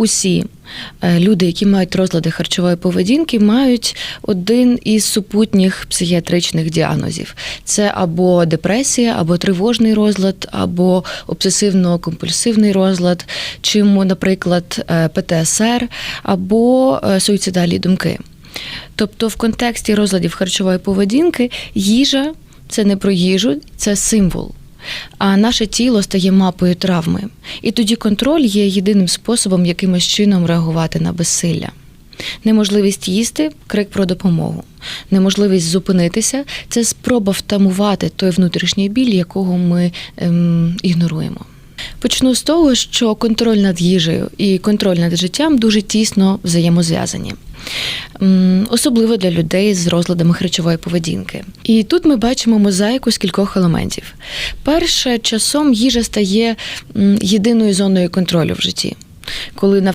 усі е, люди, які мають розлади харчової поведінки, мають один із супутніх психіатричних діагнозів: це або депресія, або тривожний розлад, або обсесивно-компульсивний розлад, чи, наприклад, е, ПТСР, або е, суїцидальні думки. Тобто, в контексті розладів харчової поведінки їжа це не про їжу, це символ. А наше тіло стає мапою травми. І тоді контроль є єдиним способом якимось чином реагувати на безсилля. Неможливість їсти крик про допомогу. Неможливість зупинитися це спроба втамувати той внутрішній біль, якого ми ем, ігноруємо. Почну з того, що контроль над їжею і контроль над життям дуже тісно взаємозв'язані. Особливо для людей з розладами харчової поведінки. І тут ми бачимо мозаїку з кількох елементів. Перше, часом їжа стає єдиною зоною контролю в житті. Коли